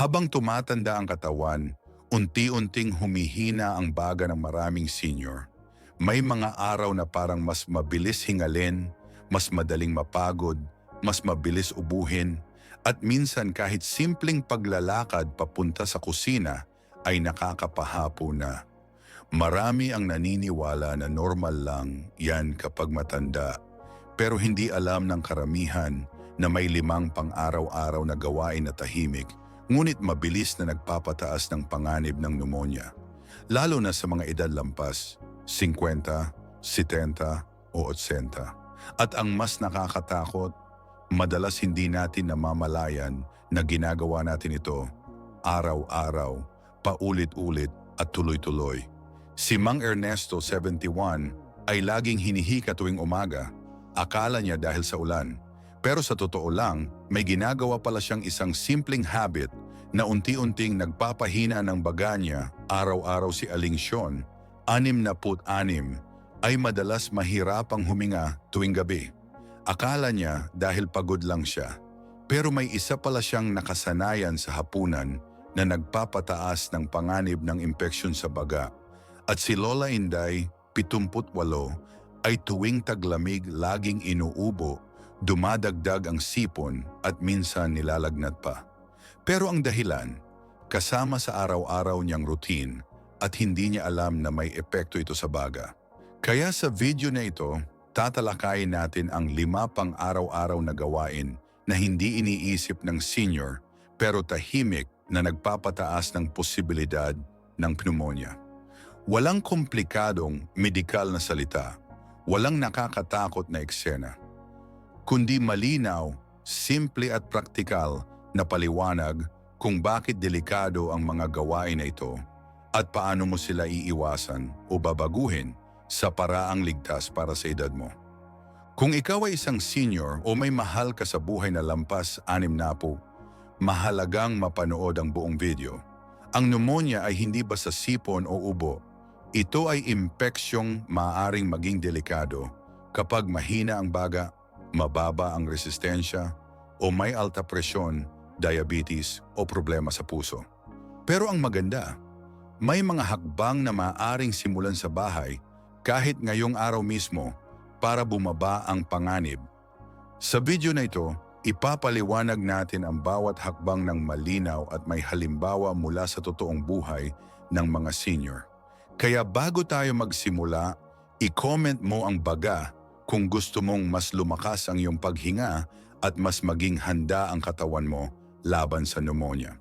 Habang tumatanda ang katawan, unti-unting humihina ang baga ng maraming senior. May mga araw na parang mas mabilis hingalin, mas madaling mapagod, mas mabilis ubuhin, at minsan kahit simpleng paglalakad papunta sa kusina ay nakakapahapo na. Marami ang naniniwala na normal lang yan kapag matanda, pero hindi alam ng karamihan na may limang pang-araw-araw na gawain na tahimik, ngunit mabilis na nagpapataas ng panganib ng pneumonia. Lalo na sa mga edad lampas, 50, 70 o 80. At ang mas nakakatakot, madalas hindi natin namamalayan na ginagawa natin ito araw-araw, paulit-ulit at tuloy-tuloy. Si Mang Ernesto, 71, ay laging hinihika tuwing umaga. Akala niya dahil sa ulan. Pero sa totoo lang, may ginagawa pala siyang isang simpleng habit na unti-unting nagpapahina ng baga niya araw-araw si Aling Sean, anim na put anim, ay madalas mahirapang huminga tuwing gabi. Akala niya dahil pagod lang siya. Pero may isa pala siyang nakasanayan sa hapunan na nagpapataas ng panganib ng impeksyon sa baga. At si Lola Inday, 78, ay tuwing taglamig laging inuubo, dumadagdag ang sipon at minsan nilalagnat pa. Pero ang dahilan, kasama sa araw-araw niyang routine at hindi niya alam na may epekto ito sa baga. Kaya sa video na ito, tatalakayin natin ang lima pang araw-araw na gawain na hindi iniisip ng senior pero tahimik na nagpapataas ng posibilidad ng pneumonia. Walang komplikadong medikal na salita, walang nakakatakot na eksena, kundi malinaw, simple at praktikal na paliwanag kung bakit delikado ang mga gawain na ito at paano mo sila iiwasan o babaguhin sa paraang ligtas para sa edad mo. Kung ikaw ay isang senior o may mahal ka sa buhay na lampas anim na po, mahalagang mapanood ang buong video. Ang pneumonia ay hindi basta sipon o ubo. Ito ay impeksyong maaaring maging delikado kapag mahina ang baga, mababa ang resistensya, o may alta presyon, diabetes o problema sa puso. Pero ang maganda, may mga hakbang na maaaring simulan sa bahay kahit ngayong araw mismo para bumaba ang panganib. Sa video na ito, ipapaliwanag natin ang bawat hakbang ng malinaw at may halimbawa mula sa totoong buhay ng mga senior. Kaya bago tayo magsimula, i-comment mo ang baga kung gusto mong mas lumakas ang iyong paghinga at mas maging handa ang katawan mo laban sa pneumonia.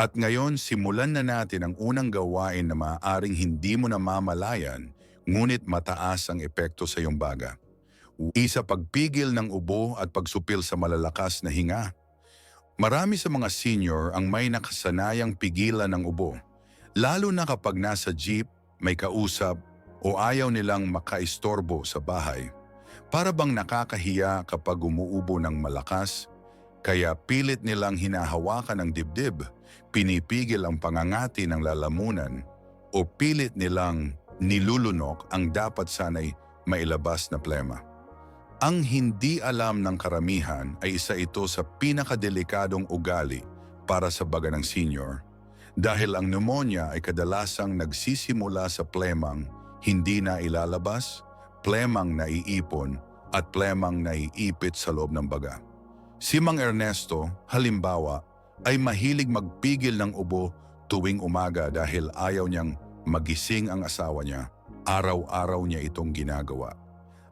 At ngayon, simulan na natin ang unang gawain na maaaring hindi mo namamalayan ngunit mataas ang epekto sa iyong baga. Isa pagpigil ng ubo at pagsupil sa malalakas na hinga. Marami sa mga senior ang may nakasanayang pigilan ng ubo, lalo na kapag nasa jeep, may kausap o ayaw nilang makaistorbo sa bahay. Para bang nakakahiya kapag umuubo ng malakas, kaya pilit nilang hinahawakan ng dibdib, pinipigil ang pangangati ng lalamunan, o pilit nilang nilulunok ang dapat sanay mailabas na plema. Ang hindi alam ng karamihan ay isa ito sa pinakadelikadong ugali para sa baga ng senior dahil ang pneumonia ay kadalasang nagsisimula sa plemang hindi na ilalabas, plemang naiipon at plemang naiipit sa loob ng baga. Si Mang Ernesto, halimbawa, ay mahilig magpigil ng ubo tuwing umaga dahil ayaw niyang magising ang asawa niya. Araw-araw niya itong ginagawa.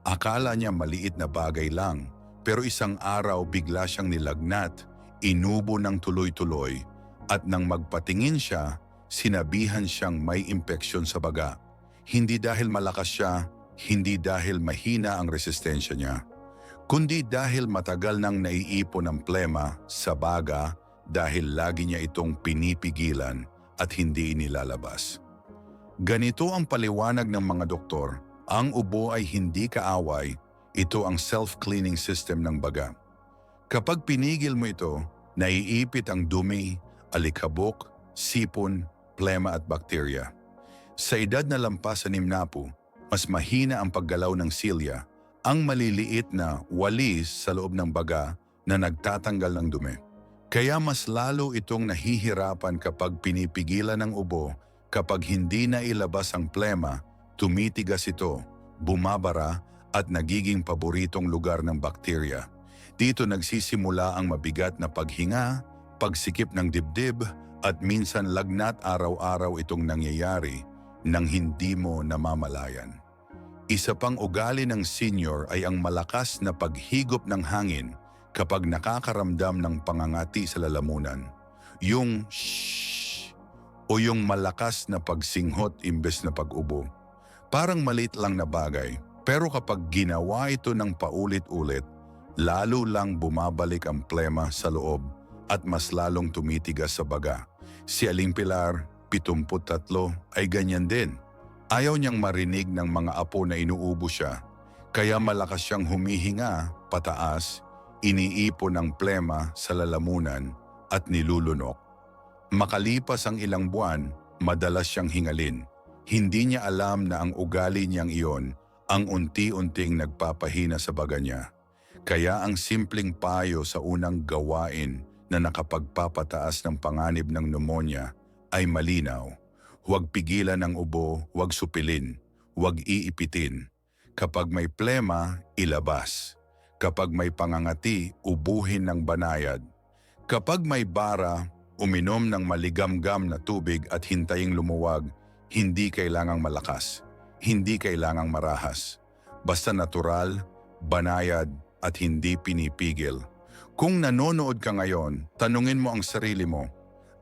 Akala niya maliit na bagay lang, pero isang araw bigla siyang nilagnat, inubo ng tuloy-tuloy, at nang magpatingin siya, sinabihan siyang may impeksyon sa baga. Hindi dahil malakas siya, hindi dahil mahina ang resistensya niya, kundi dahil matagal nang naiipon ng plema sa baga dahil lagi niya itong pinipigilan at hindi inilalabas. Ganito ang paliwanag ng mga doktor ang ubo ay hindi kaaway, ito ang self-cleaning system ng baga. Kapag pinigil mo ito, naiipit ang dumi, alikabok, sipon, plema at bakterya. Sa edad na lampas sa nimnapu, mas mahina ang paggalaw ng silya, ang maliliit na walis sa loob ng baga na nagtatanggal ng dumi. Kaya mas lalo itong nahihirapan kapag pinipigilan ng ubo, kapag hindi na ilabas ang plema, tumitigas ito, bumabara at nagiging paboritong lugar ng bakterya. Dito nagsisimula ang mabigat na paghinga, pagsikip ng dibdib at minsan lagnat araw-araw itong nangyayari nang hindi mo namamalayan. Isa pang ugali ng senior ay ang malakas na paghigop ng hangin kapag nakakaramdam ng pangangati sa lalamunan. Yung shhh o yung malakas na pagsinghot imbes na pag-ubo. Parang maliit lang na bagay, pero kapag ginawa ito ng paulit-ulit, lalo lang bumabalik ang plema sa loob at mas lalong tumitigas sa baga. Si Aling Pilar, 73, ay ganyan din. Ayaw niyang marinig ng mga apo na inuubo siya, kaya malakas siyang humihinga, pataas, iniipon ng plema sa lalamunan at nilulunok. Makalipas ang ilang buwan, madalas siyang hingalin. Hindi niya alam na ang ugali niyang iyon ang unti-unting nagpapahina sa baga niya. Kaya ang simpleng payo sa unang gawain na nakapagpapataas ng panganib ng pneumonia ay malinaw. Huwag pigilan ang ubo, huwag supilin, huwag iipitin. Kapag may plema, ilabas. Kapag may pangangati, ubuhin ng banayad. Kapag may bara, uminom ng maligamgam na tubig at hintaying lumuwag, hindi kailangang malakas, hindi kailangang marahas. Basta natural, banayad at hindi pinipigil. Kung nanonood ka ngayon, tanungin mo ang sarili mo,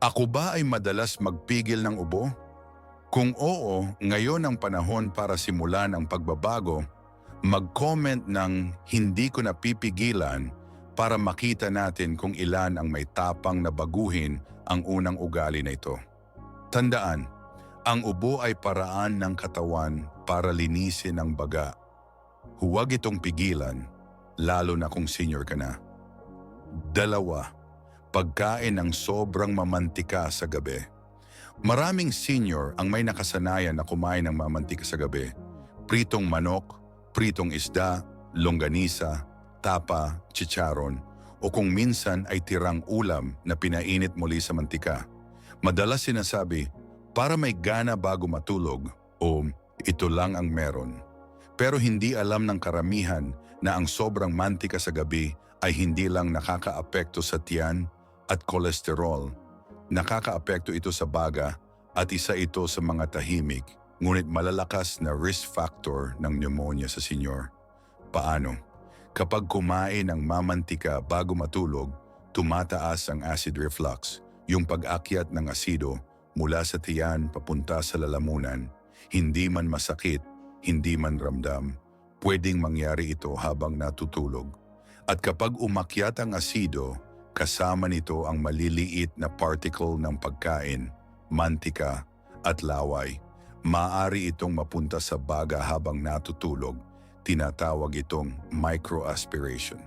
ako ba ay madalas magpigil ng ubo? Kung oo, ngayon ang panahon para simulan ang pagbabago, mag-comment ng hindi ko napipigilan para makita natin kung ilan ang may tapang na baguhin ang unang ugali na ito. Tandaan, ang ubo ay paraan ng katawan para linisin ang baga. Huwag itong pigilan, lalo na kung senior ka na. Dalawa, pagkain ng sobrang mamantika sa gabi. Maraming senior ang may nakasanayan na kumain ng mamantika sa gabi. Pritong manok, pritong isda, longganisa, tapa, chicharon, o kung minsan ay tirang ulam na pinainit muli sa mantika. Madalas sinasabi, para may gana bago matulog o ito lang ang meron. Pero hindi alam ng karamihan na ang sobrang mantika sa gabi ay hindi lang nakakaapekto sa tiyan at kolesterol. Nakakaapekto ito sa baga at isa ito sa mga tahimik ngunit malalakas na risk factor ng pneumonia sa senyor. Paano? Kapag kumain ng mamantika bago matulog, tumataas ang acid reflux, yung pag-akyat ng asido mula sa tiyan papunta sa lalamunan. Hindi man masakit, hindi man ramdam, pwedeng mangyari ito habang natutulog. At kapag umakyat ang asido, kasama nito ang maliliit na particle ng pagkain, mantika at laway. Maaari itong mapunta sa baga habang natutulog. Tinatawag itong microaspiration.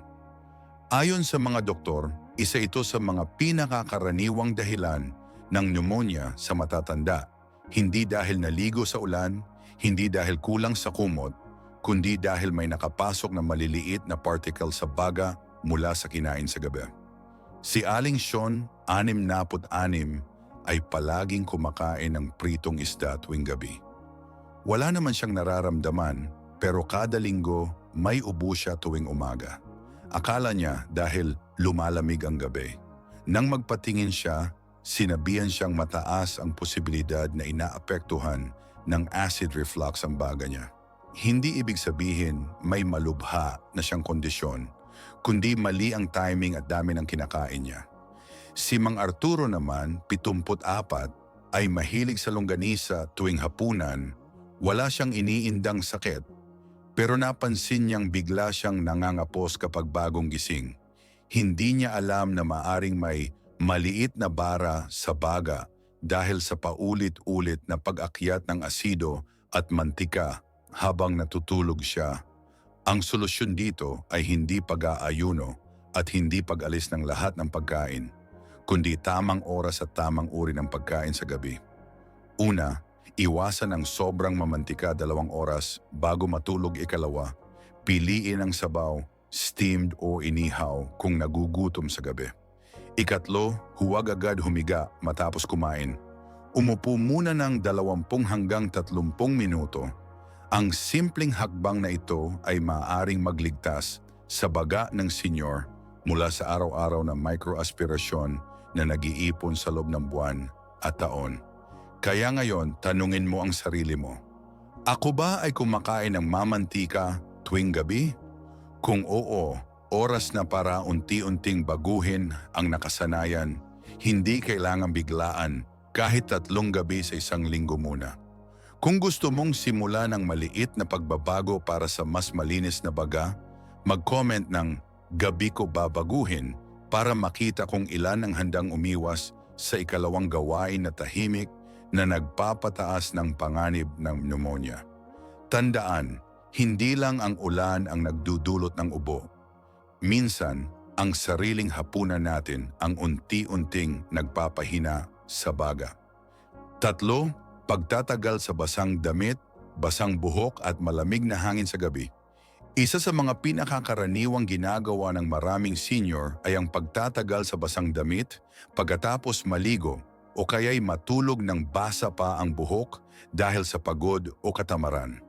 Ayon sa mga doktor, isa ito sa mga pinakakaraniwang dahilan ng pneumonia sa matatanda. Hindi dahil naligo sa ulan, hindi dahil kulang sa kumot, kundi dahil may nakapasok na maliliit na particle sa baga mula sa kinain sa gabi. Si Aling Sean, 66, ay palaging kumakain ng pritong isda tuwing gabi. Wala naman siyang nararamdaman pero kada linggo may ubo siya tuwing umaga. Akala niya dahil lumalamig ang gabi. Nang magpatingin siya, sinabihan siyang mataas ang posibilidad na inaapektuhan ng acid reflux ang baga niya. Hindi ibig sabihin may malubha na siyang kondisyon, kundi mali ang timing at dami ng kinakain niya. Si Mang Arturo naman, 74, ay mahilig sa longganisa tuwing hapunan, wala siyang iniindang sakit, pero napansin niyang bigla siyang nangangapos kapag bagong gising. Hindi niya alam na maaring may maliit na bara sa baga dahil sa paulit-ulit na pag-akyat ng asido at mantika habang natutulog siya. Ang solusyon dito ay hindi pag-aayuno at hindi pag-alis ng lahat ng pagkain kundi tamang oras at tamang uri ng pagkain sa gabi. Una, iwasan ang sobrang mamantika dalawang oras bago matulog ikalawa. Piliin ang sabaw, steamed o inihaw kung nagugutom sa gabi. Ikatlo, huwag agad humiga matapos kumain. Umupo muna ng 20 hanggang 30 minuto. Ang simpleng hakbang na ito ay maaaring magligtas sa baga ng senyor mula sa araw-araw na microaspirasyon na nag-iipon sa loob ng buwan at taon. Kaya ngayon, tanungin mo ang sarili mo. Ako ba ay kumakain ng mamantika tuwing gabi? Kung oo, oras na para unti-unting baguhin ang nakasanayan. Hindi kailangang biglaan kahit tatlong gabi sa isang linggo muna. Kung gusto mong simula ng maliit na pagbabago para sa mas malinis na baga, mag-comment ng gabi ko babaguhin para makita kung ilan ang handang umiwas sa ikalawang gawain na tahimik na nagpapataas ng panganib ng pneumonia. Tandaan, hindi lang ang ulan ang nagdudulot ng ubo. Minsan, ang sariling hapunan natin ang unti-unting nagpapahina sa baga. Tatlo, pagtatagal sa basang damit, basang buhok at malamig na hangin sa gabi. Isa sa mga pinakakaraniwang ginagawa ng maraming senior ay ang pagtatagal sa basang damit pagkatapos maligo o kaya'y matulog ng basa pa ang buhok dahil sa pagod o katamaran.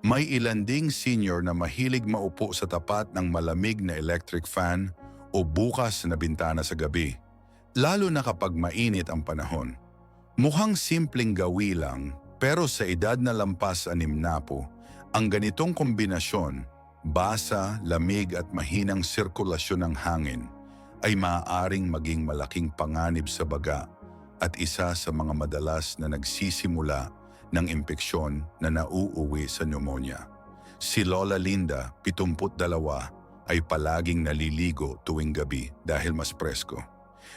May ilan ding senior na mahilig maupo sa tapat ng malamig na electric fan o bukas na bintana sa gabi, lalo na kapag mainit ang panahon. Mukhang simpleng gawi lang, pero sa edad na lampas anim na po, ang ganitong kombinasyon, basa, lamig at mahinang sirkulasyon ng hangin, ay maaaring maging malaking panganib sa baga at isa sa mga madalas na nagsisimula ng impeksyon na nauuwi sa pneumonia. Si Lola Linda, 72, ay palaging naliligo tuwing gabi dahil mas presko.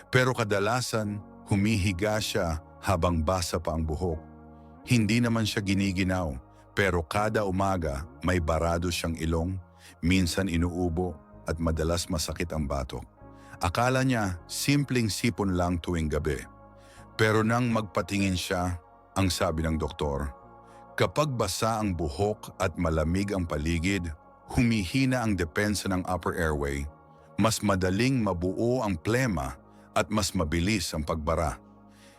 Pero kadalasan, humihiga siya habang basa pa ang buhok. Hindi naman siya giniginaw, pero kada umaga may barado siyang ilong, minsan inuubo at madalas masakit ang batok. Akala niya simpleng sipon lang tuwing gabi. Pero nang magpatingin siya, ang sabi ng doktor, kapag basa ang buhok at malamig ang paligid, humihina ang depensa ng upper airway, mas madaling mabuo ang plema at mas mabilis ang pagbara.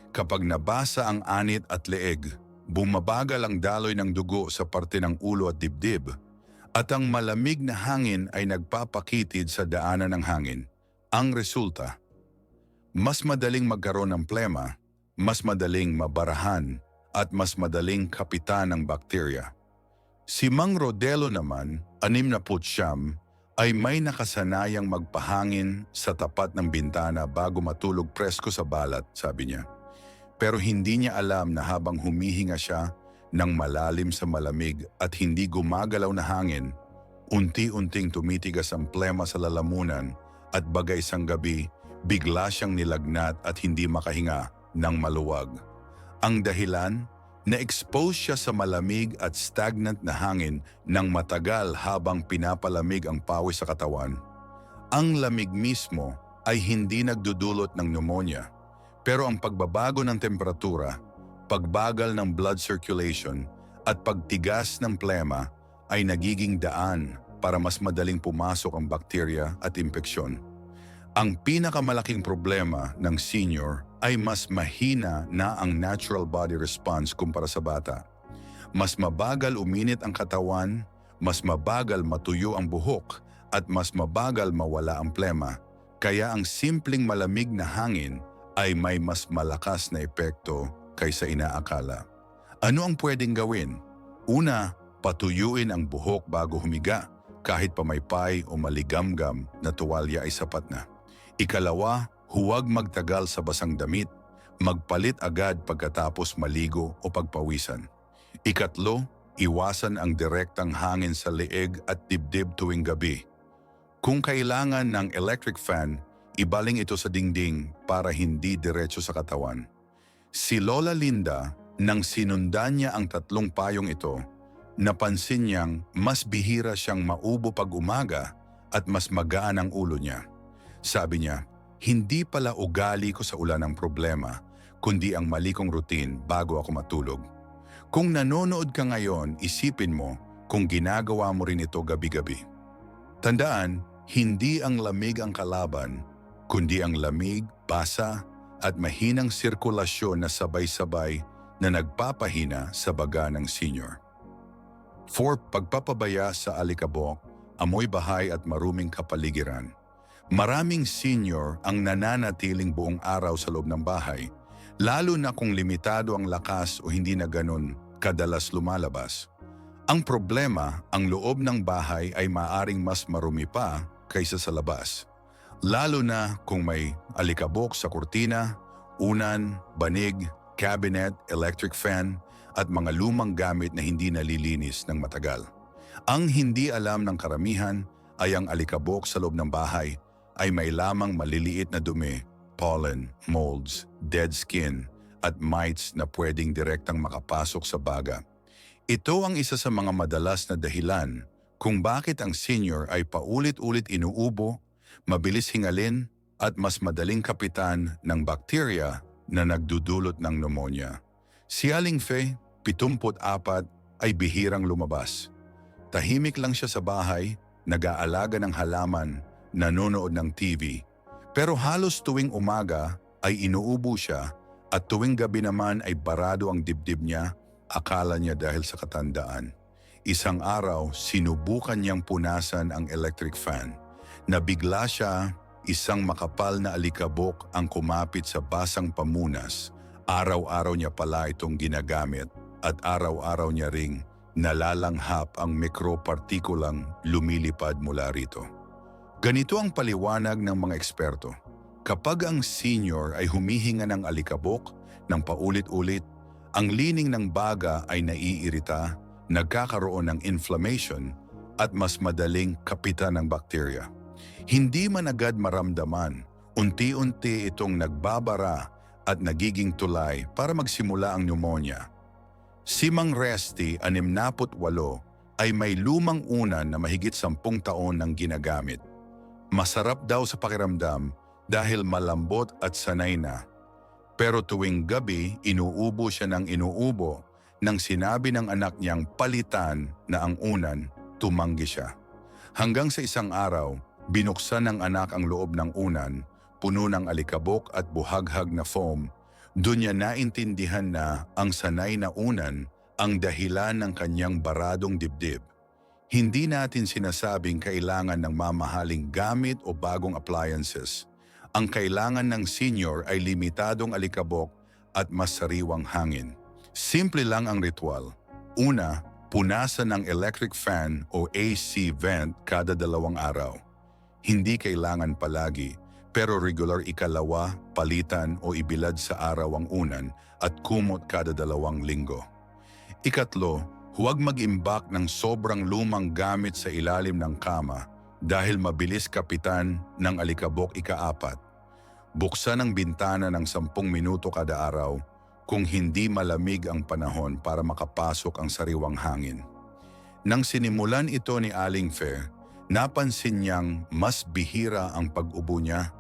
Kapag nabasa ang anit at leeg, bumabagal ang daloy ng dugo sa parte ng ulo at dibdib, at ang malamig na hangin ay nagpapakitid sa daanan ng hangin. Ang resulta, mas madaling magkaroon ng plema, mas madaling mabarahan, at mas madaling kapitan ng bakterya. Si Mang Rodelo naman, anim na putsyam, ay may nakasanayang magpahangin sa tapat ng bintana bago matulog presko sa balat, sabi niya. Pero hindi niya alam na habang humihinga siya ng malalim sa malamig at hindi gumagalaw na hangin, unti-unting tumitigas ang plema sa lalamunan at bagay sang gabi, bigla siyang nilagnat at hindi makahinga ng maluwag. Ang dahilan, na-expose siya sa malamig at stagnant na hangin ng matagal habang pinapalamig ang pawis sa katawan. Ang lamig mismo ay hindi nagdudulot ng pneumonia, pero ang pagbabago ng temperatura, pagbagal ng blood circulation at pagtigas ng plema ay nagiging daan para mas madaling pumasok ang bakterya at impeksyon. Ang pinakamalaking problema ng senior ay mas mahina na ang natural body response kumpara sa bata. Mas mabagal uminit ang katawan, mas mabagal matuyo ang buhok, at mas mabagal mawala ang plema. Kaya ang simpleng malamig na hangin ay may mas malakas na epekto kaysa inaakala. Ano ang pwedeng gawin? Una, patuyuin ang buhok bago humiga kahit pamaypay o maligamgam na tuwalya ay sapat na. Ikalawa, huwag magtagal sa basang damit, magpalit agad pagkatapos maligo o pagpawisan. Ikatlo, iwasan ang direktang hangin sa leeg at dibdib tuwing gabi. Kung kailangan ng electric fan, ibaling ito sa dingding para hindi diretso sa katawan. Si Lola Linda, nang sinundan niya ang tatlong payong ito, napansin niyang mas bihira siyang maubo pag umaga at mas magaan ang ulo niya. Sabi niya, hindi pala ugali ko sa ulan ang problema, kundi ang mali kong routine bago ako matulog. Kung nanonood ka ngayon, isipin mo kung ginagawa mo rin ito gabi-gabi. Tandaan, hindi ang lamig ang kalaban, kundi ang lamig, basa, at mahinang sirkulasyon na sabay-sabay na nagpapahina sa baga ng senior. 4. Pagpapabaya sa alikabok, amoy bahay at maruming kapaligiran. Maraming senior ang nananatiling buong araw sa loob ng bahay, lalo na kung limitado ang lakas o hindi na ganun kadalas lumalabas. Ang problema, ang loob ng bahay ay maaring mas marumi pa kaysa sa labas. Lalo na kung may alikabok sa kurtina, unan, banig, cabinet, electric fan, at mga lumang gamit na hindi nalilinis ng matagal. Ang hindi alam ng karamihan ay ang alikabok sa loob ng bahay ay may lamang maliliit na dumi, pollen, molds, dead skin, at mites na pwedeng direktang makapasok sa baga. Ito ang isa sa mga madalas na dahilan kung bakit ang senior ay paulit-ulit inuubo, mabilis hingalin, at mas madaling kapitan ng bakterya na nagdudulot ng pneumonia. Si Aling Fe, 74, ay bihirang lumabas. Tahimik lang siya sa bahay, nag-aalaga ng halaman, nanonood ng TV. Pero halos tuwing umaga ay inuubo siya at tuwing gabi naman ay barado ang dibdib niya, akala niya dahil sa katandaan. Isang araw, sinubukan niyang punasan ang electric fan. Nabigla siya, isang makapal na alikabok ang kumapit sa basang pamunas. Araw-araw niya pala itong ginagamit at araw-araw niya ring nalalanghap ang mikropartikulang lumilipad mula rito. Ganito ang paliwanag ng mga eksperto. Kapag ang senior ay humihinga ng alikabok ng paulit-ulit, ang lining ng baga ay naiirita, nagkakaroon ng inflammation at mas madaling kapitan ng bakterya. Hindi man agad maramdaman, unti-unti itong nagbabara at nagiging tulay para magsimula ang pneumonia. Si Mang Resty, 68, ay may lumang unan na mahigit 10 taon nang ginagamit. Masarap daw sa pakiramdam dahil malambot at sanay na. Pero tuwing gabi, inuubo siya ng inuubo nang sinabi ng anak niyang palitan na ang unan, tumanggi siya. Hanggang sa isang araw, binuksan ng anak ang loob ng unan, puno ng alikabok at buhaghag na foam. Doon niya naintindihan na ang sanay na unan ang dahilan ng kanyang baradong dibdib. Hindi natin sinasabing kailangan ng mamahaling gamit o bagong appliances. Ang kailangan ng senior ay limitadong alikabok at mas sariwang hangin. Simple lang ang ritual. Una, punasan ng electric fan o AC vent kada dalawang araw. Hindi kailangan palagi, pero regular ikalawa, palitan o ibilad sa araw ang unan at kumot kada dalawang linggo. Ikatlo, huwag mag-imbak ng sobrang lumang gamit sa ilalim ng kama dahil mabilis kapitan ng alikabok ikaapat. Buksan ang bintana ng sampung minuto kada araw kung hindi malamig ang panahon para makapasok ang sariwang hangin. Nang sinimulan ito ni Aling Fe, napansin niyang mas bihira ang pag-ubo niya.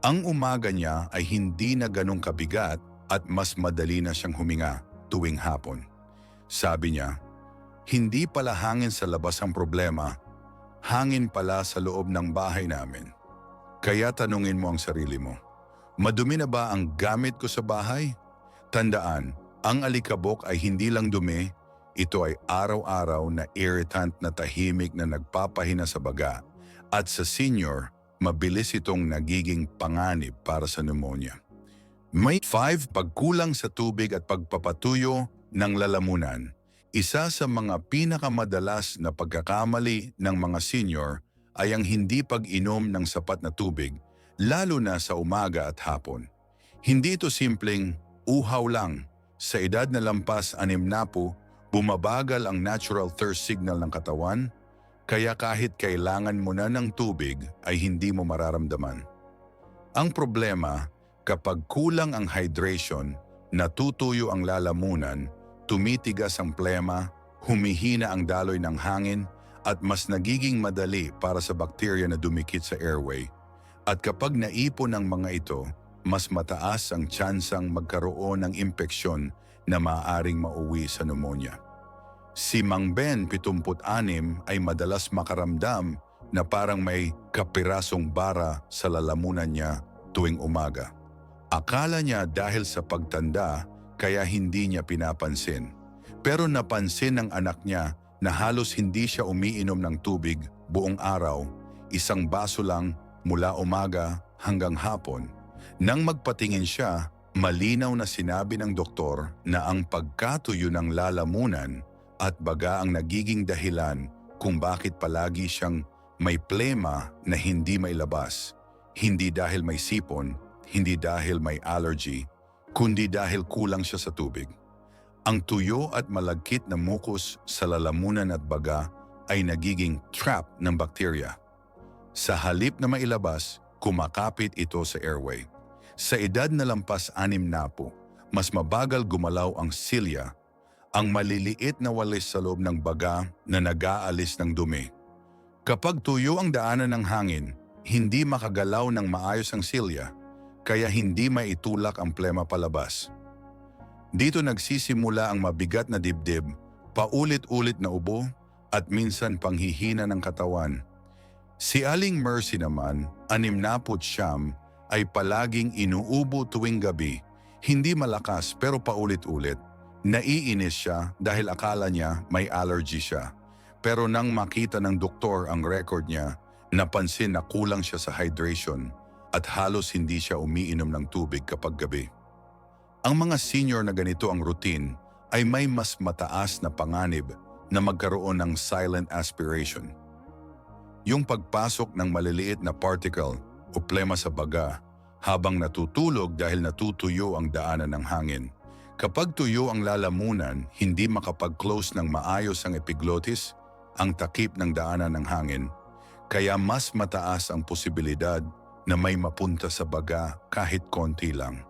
Ang umaga niya ay hindi na ganong kabigat at mas madali na siyang huminga tuwing hapon. Sabi niya, hindi pala hangin sa labas ang problema, hangin pala sa loob ng bahay namin. Kaya tanungin mo ang sarili mo, madumi na ba ang gamit ko sa bahay? Tandaan, ang alikabok ay hindi lang dumi, ito ay araw-araw na irritant na tahimik na nagpapahina sa baga at sa senior, mabilis itong nagiging panganib para sa pneumonia. May 5. Pagkulang sa tubig at pagpapatuyo ng lalamunan. Isa sa mga pinakamadalas na pagkakamali ng mga senior ay ang hindi pag-inom ng sapat na tubig, lalo na sa umaga at hapon. Hindi ito simpleng uhaw lang. Sa edad na lampas anim na po, bumabagal ang natural thirst signal ng katawan, kaya kahit kailangan mo na ng tubig ay hindi mo mararamdaman. Ang problema, kapag kulang ang hydration, natutuyo ang lalamunan, tumitigas ang plema, humihina ang daloy ng hangin, at mas nagiging madali para sa bakterya na dumikit sa airway. At kapag naipon ang mga ito, mas mataas ang tsansang magkaroon ng impeksyon na maaaring mauwi sa pneumonia. Si Mang Ben, 76, ay madalas makaramdam na parang may kapirasong bara sa lalamunan niya tuwing umaga. Akala niya dahil sa pagtanda kaya hindi niya pinapansin. Pero napansin ng anak niya na halos hindi siya umiinom ng tubig buong araw, isang baso lang mula umaga hanggang hapon. Nang magpatingin siya, malinaw na sinabi ng doktor na ang pagkatuyo ng lalamunan at baga ang nagiging dahilan kung bakit palagi siyang may plema na hindi mailabas. Hindi dahil may sipon, hindi dahil may allergy, kundi dahil kulang siya sa tubig. Ang tuyo at malagkit na mukus sa lalamunan at baga ay nagiging trap ng bakterya. Sa halip na mailabas, kumakapit ito sa airway. Sa edad na lampas anim na po, mas mabagal gumalaw ang silya, ang maliliit na walis sa loob ng baga na nag-aalis ng dumi. Kapag tuyo ang daanan ng hangin, hindi makagalaw ng maayos ang silya, kaya hindi maitulak ang plema palabas. Dito nagsisimula ang mabigat na dibdib, paulit-ulit na ubo, at minsan panghihina ng katawan. Si Aling Mercy naman, anim na siyam, ay palaging inuubo tuwing gabi, hindi malakas pero paulit-ulit. Naiinis siya dahil akala niya may allergy siya. Pero nang makita ng doktor ang record niya, napansin na kulang siya sa hydration at halos hindi siya umiinom ng tubig kapag gabi. Ang mga senior na ganito ang routine ay may mas mataas na panganib na magkaroon ng silent aspiration. Yung pagpasok ng maliliit na particle o plema sa baga habang natutulog dahil natutuyo ang daanan ng hangin. Kapag tuyo ang lalamunan, hindi makapag-close ng maayos ang epiglottis, ang takip ng daanan ng hangin, kaya mas mataas ang posibilidad na may mapunta sa baga kahit konti lang.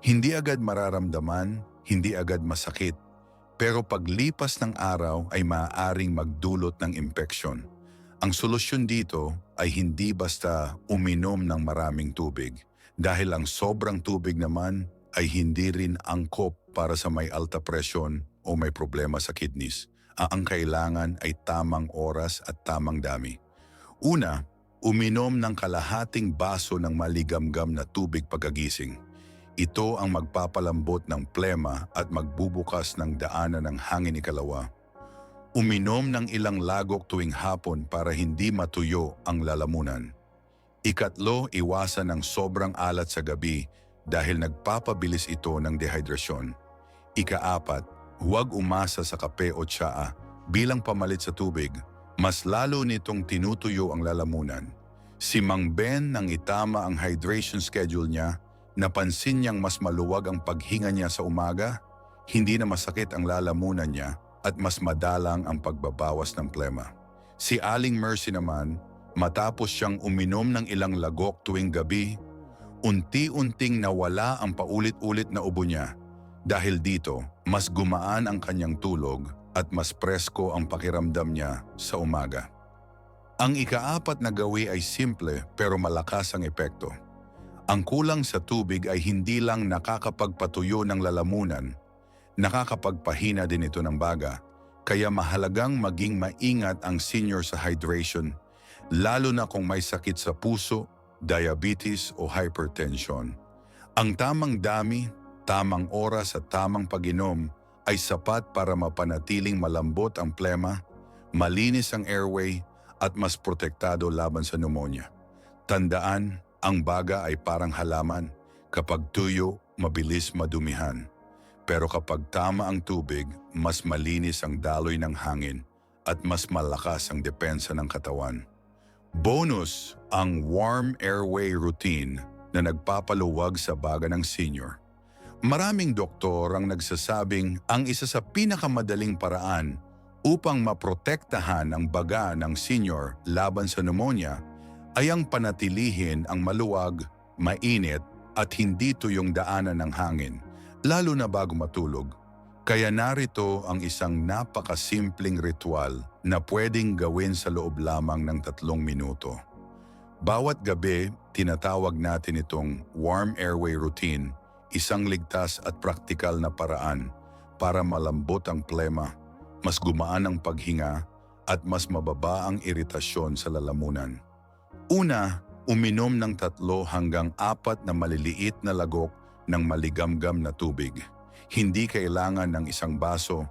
Hindi agad mararamdaman, hindi agad masakit, pero paglipas ng araw ay maaaring magdulot ng impeksyon. Ang solusyon dito ay hindi basta uminom ng maraming tubig dahil ang sobrang tubig naman ay hindi rin angkop para sa may alta presyon o may problema sa kidneys. Ang kailangan ay tamang oras at tamang dami. Una, uminom ng kalahating baso ng maligamgam na tubig pagkagising. Ito ang magpapalambot ng plema at magbubukas ng daanan ng hangin ikalawa. Uminom ng ilang lagok tuwing hapon para hindi matuyo ang lalamunan. Ikatlo, iwasan ng sobrang alat sa gabi dahil nagpapabilis ito ng dehydrasyon. Ikaapat, huwag umasa sa kape o tsaa bilang pamalit sa tubig. Mas lalo nitong tinutuyo ang lalamunan. Si Mang Ben nang itama ang hydration schedule niya, napansin niyang mas maluwag ang paghinga niya sa umaga, hindi na masakit ang lalamunan niya at mas madalang ang pagbabawas ng plema. Si Aling Mercy naman, matapos siyang uminom ng ilang lagok tuwing gabi, unti-unting nawala ang paulit-ulit na ubo niya. Dahil dito, mas gumaan ang kanyang tulog at mas presko ang pakiramdam niya sa umaga. Ang ikaapat na gawi ay simple pero malakas ang epekto. Ang kulang sa tubig ay hindi lang nakakapagpatuyo ng lalamunan, nakakapagpahina din ito ng baga, kaya mahalagang maging maingat ang senior sa hydration, lalo na kung may sakit sa puso, diabetes o hypertension. Ang tamang dami, tamang oras at tamang pag-inom ay sapat para mapanatiling malambot ang plema, malinis ang airway at mas protektado laban sa pneumonia. Tandaan, ang baga ay parang halaman. Kapag tuyo, mabilis madumihan. Pero kapag tama ang tubig, mas malinis ang daloy ng hangin at mas malakas ang depensa ng katawan. Bonus ang warm airway routine na nagpapaluwag sa baga ng senior. Maraming doktor ang nagsasabing ang isa sa pinakamadaling paraan upang maprotektahan ang baga ng senior laban sa pneumonia ay ang panatilihin ang maluwag, mainit at hindi tuyong daanan ng hangin, lalo na bago matulog. Kaya narito ang isang napakasimpleng ritual na pwedeng gawin sa loob lamang ng tatlong minuto. Bawat gabi, tinatawag natin itong warm airway routine isang ligtas at praktikal na paraan para malambot ang plema, mas gumaan ang paghinga, at mas mababa ang iritasyon sa lalamunan. Una, uminom ng tatlo hanggang apat na maliliit na lagok ng maligamgam na tubig. Hindi kailangan ng isang baso.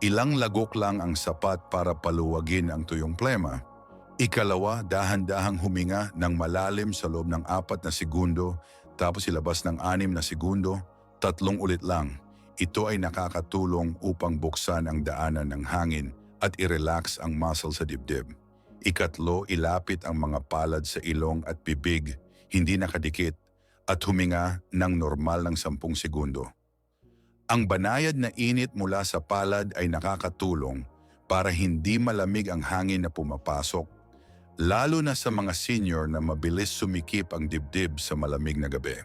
Ilang lagok lang ang sapat para paluwagin ang tuyong plema. Ikalawa, dahan-dahang huminga ng malalim sa loob ng apat na segundo tapos ilabas ng anim na segundo, tatlong ulit lang. Ito ay nakakatulong upang buksan ang daanan ng hangin at i-relax ang muscle sa dibdib. Ikatlo, ilapit ang mga palad sa ilong at bibig, hindi nakadikit, at huminga ng normal ng 10 segundo. Ang banayad na init mula sa palad ay nakakatulong para hindi malamig ang hangin na pumapasok, lalo na sa mga senior na mabilis sumikip ang dibdib sa malamig na gabi.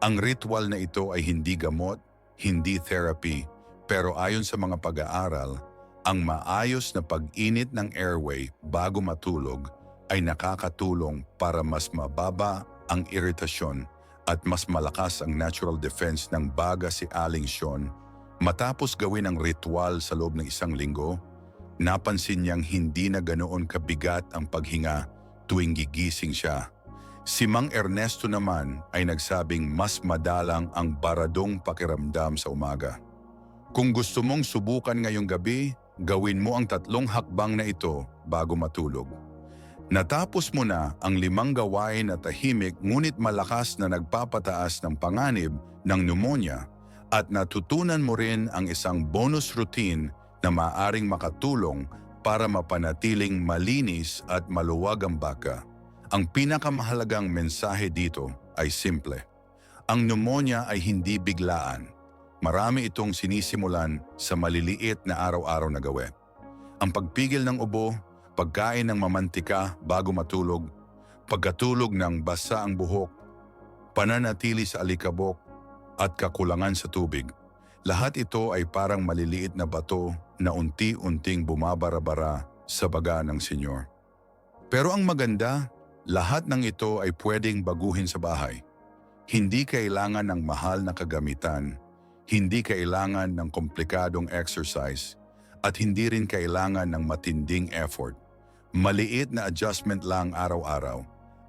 Ang ritual na ito ay hindi gamot, hindi therapy, pero ayon sa mga pag-aaral, ang maayos na pag-init ng airway bago matulog ay nakakatulong para mas mababa ang iritasyon at mas malakas ang natural defense ng baga si Aling Sean. Matapos gawin ang ritual sa loob ng isang linggo, napansin niyang hindi na ganoon kabigat ang paghinga tuwing gigising siya. Si Mang Ernesto naman ay nagsabing mas madalang ang baradong pakiramdam sa umaga. Kung gusto mong subukan ngayong gabi, gawin mo ang tatlong hakbang na ito bago matulog. Natapos mo na ang limang gawain na tahimik ngunit malakas na nagpapataas ng panganib ng pneumonia at natutunan mo rin ang isang bonus routine na maaring makatulong para mapanatiling malinis at maluwag ang baka. Ang pinakamahalagang mensahe dito ay simple. Ang pneumonia ay hindi biglaan. Marami itong sinisimulan sa maliliit na araw-araw na gawin. Ang pagpigil ng ubo, pagkain ng mamantika bago matulog, pagkatulog ng basa ang buhok, pananatili sa alikabok, at kakulangan sa tubig. Lahat ito ay parang maliliit na bato na unti-unting bumabara-bara sa baga ng senyor. Pero ang maganda, lahat ng ito ay pwedeng baguhin sa bahay. Hindi kailangan ng mahal na kagamitan, hindi kailangan ng komplikadong exercise, at hindi rin kailangan ng matinding effort. Maliit na adjustment lang araw-araw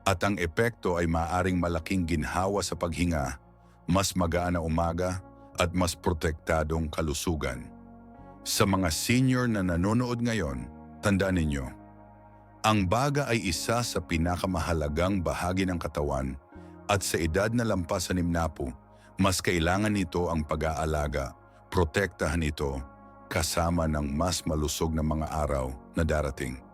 at ang epekto ay maaring malaking ginhawa sa paghinga, mas magaan na umaga at mas protektadong kalusugan. Sa mga senior na nanonood ngayon, tandaan ninyo, ang baga ay isa sa pinakamahalagang bahagi ng katawan at sa edad na lampas sa nimnapo, mas kailangan nito ang pag-aalaga, protektahan ito kasama ng mas malusog na mga araw na darating.